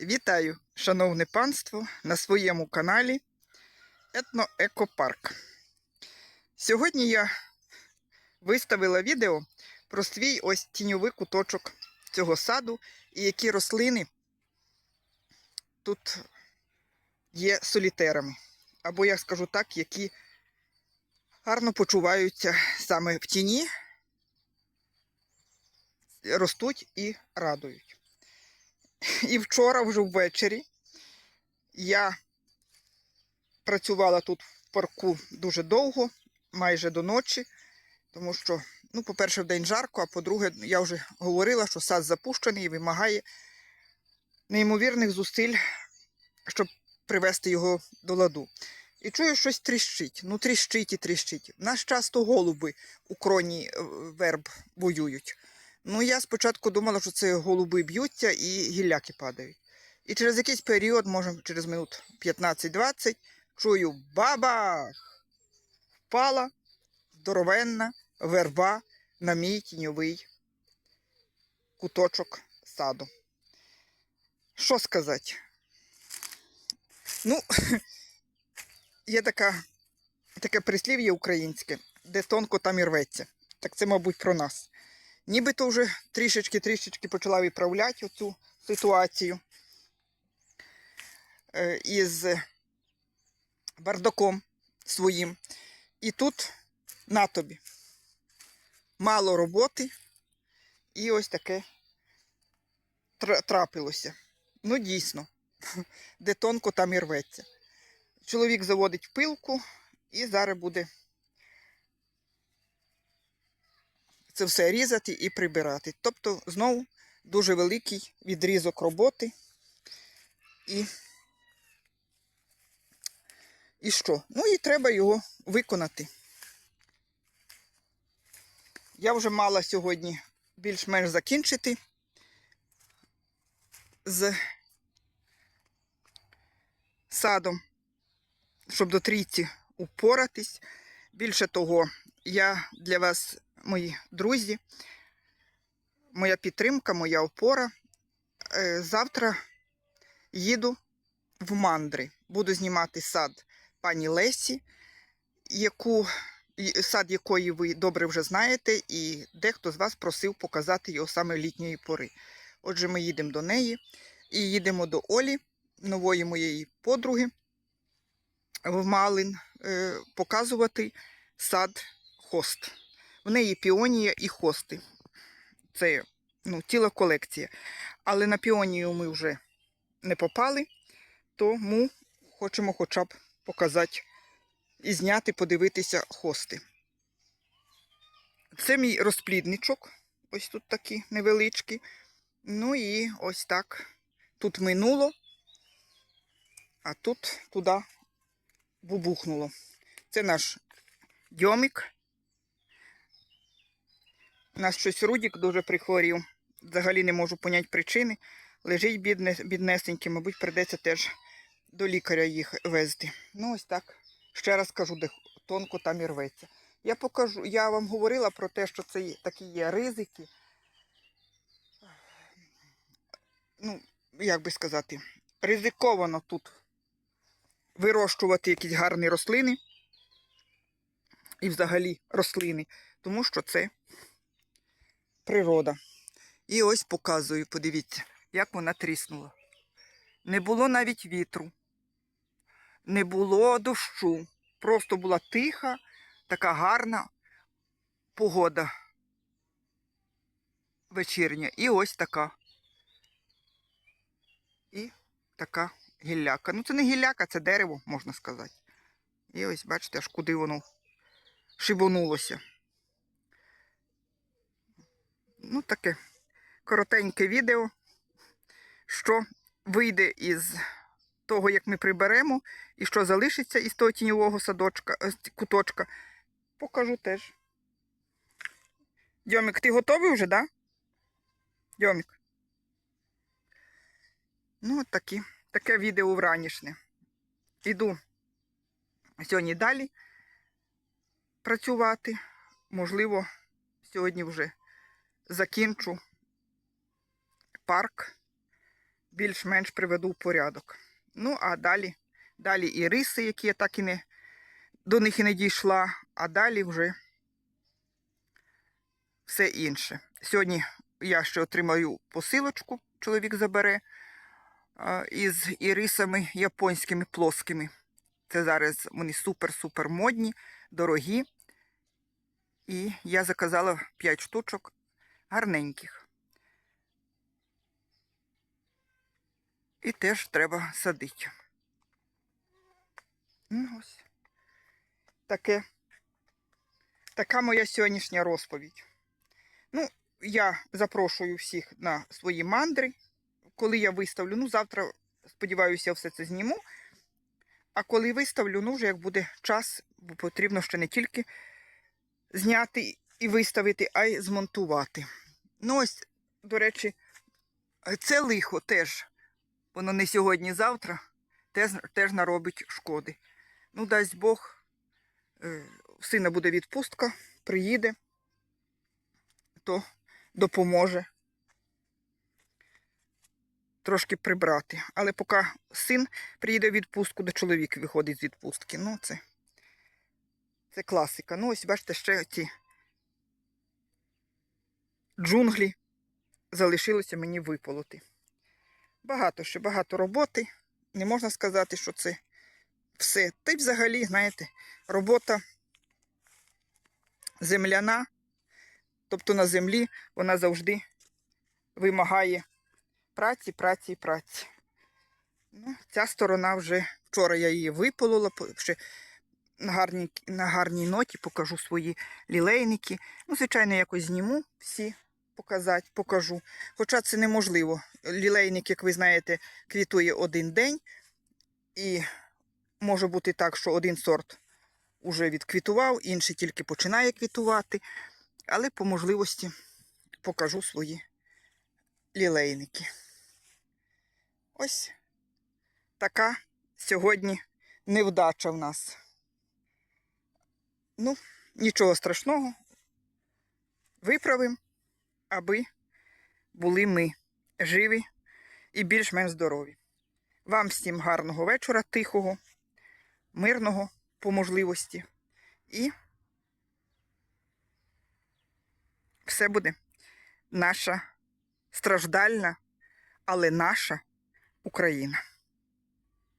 Вітаю, шановне панство, на своєму каналі Етноекопарк. Сьогодні я виставила відео про свій ось тіньовий куточок цього саду і які рослини тут є солітерами. Або, я скажу так, які гарно почуваються саме в тіні, ростуть і радують. І вчора, вже ввечері, я працювала тут в парку дуже довго, майже до ночі, тому що, ну, по-перше, в день жарко, а по-друге, я вже говорила, що сад запущений і вимагає неймовірних зусиль, щоб привести його до ладу. І чую, щось тріщить. Ну, тріщить і тріщить. В нас часто голуби у кроні е, верб воюють. Ну, я спочатку думала, що це голуби б'ються і гілляки падають. І через якийсь період, може, через минут 15-20, чую бабах! Впала здоровенна верба на мій тіньовий куточок саду. Що сказати? Ну, є така, таке прислів'я українське, де тонко там і рветься. Так це, мабуть, про нас. Нібито вже трішечки-трішечки почала виправляти оцю ситуацію е, із бардаком своїм. І тут на тобі. Мало роботи, і ось таке трапилося. Ну, дійсно, де тонко там і рветься. Чоловік заводить пилку і зараз буде це все різати і прибирати. Тобто, знову дуже великий відрізок роботи. І, і що? Ну і треба його виконати. Я вже мала сьогодні більш-менш закінчити з садом, щоб до трійці упоратись. Більше того, я для вас, мої друзі, моя підтримка, моя опора. Е, Завтра їду в мандри. Буду знімати сад пані Лесі, яку, сад якої ви добре вже знаєте, і дехто з вас просив показати його саме літньої пори. Отже, ми їдемо до неї і їдемо до Олі, нової моєї подруги в Малин, е, показувати сад хост. В неї піонія і хости. Це ну, ціла колекція. Але на піонію ми вже не попали, тому хочемо хоча б показати і зняти, подивитися хости. Це мій розплідничок. Ось тут такі невеличкі. Ну і ось так. Тут минуло, а тут туди бубухнуло. Це наш дьомик. У нас щось Рудік дуже прихворів. Взагалі не можу поняти причини. Лежить бідне, біднесенький, мабуть, придеться теж до лікаря їх везти. Ну, ось так. Ще раз кажу, де тонко там і рветься. Я покажу, я вам говорила про те, що це такі є ризики. Ну, як би сказати, ризиковано тут вирощувати якісь гарні рослини і взагалі рослини, тому що це природа. І ось показую, подивіться, як вона тріснула. Не було навіть вітру, не було дощу. Просто була тиха, така гарна погода вечірня. І ось така. І така гілляка. Ну, це не гілляка, це дерево, можна сказати. І ось, бачите, аж куди воно шибонулося. Ну, таке коротеньке відео, що вийде із того, як ми приберемо, і що залишиться із того тіньового садочка, е, куточка, покажу теж. Дьомік, ти готовий вже? Да? Дьомік. Ну, от такі, таке відео вранішне. Іду сьогодні далі працювати. Можливо, сьогодні вже закінчу парк більш-менш приведу в порядок. Ну, а далі, далі і риси, які я так і не до них і не дійшла, а далі вже все інше. Сьогодні я ще отримаю посилочку, чоловік забере із ірисами японськими плоскими. Це зараз вони супер-супер модні, дорогі. І я заказала 5 штучок гарненьких. І теж треба садити. Ну, ось. Таке. Така моя сьогоднішня розповідь. Ну, я запрошую всіх на свої мандри, коли я виставлю. Ну, завтра, сподіваюся, все це зніму. А коли виставлю, ну вже як буде час, бо потрібно ще не тільки зняти і виставити, а й змонтувати. Ну, ось, до речі, це лихо теж. Воно не сьогодні-завтра теж, теж наробить шкоди. Ну, дасть Бог, е, сина буде відпустка, приїде, то допоможе трошки прибрати. Але поки син приїде в відпустку, до чоловік виходить з відпустки. Ну, це, це класика. Ну, ось бачите, ще ці джунглі залишилося мені виполоти. Багато ще багато роботи. Не можна сказати, що це все. Та й взагалі, знаєте, робота земляна, тобто на землі вона завжди вимагає праці, праці і праці. Ну, ця сторона вже вчора я її виполола, ще на гарній, на гарній ноті покажу свої лілейники. Ну, звичайно, якось зніму всі показати, покажу. Хоча це неможливо. Лілейник, як ви знаєте, квітує один день. І може бути так, що один сорт уже відквітував, інший тільки починає квітувати. Але по можливості покажу свої лілейники. Ось така сьогодні невдача в нас. Ну, нічого страшного. Виправимо, аби були ми живі і більш-менш здорові. Вам всім гарного вечора, тихого, мирного по можливості. І все буде наша страждальна, але наша Україна.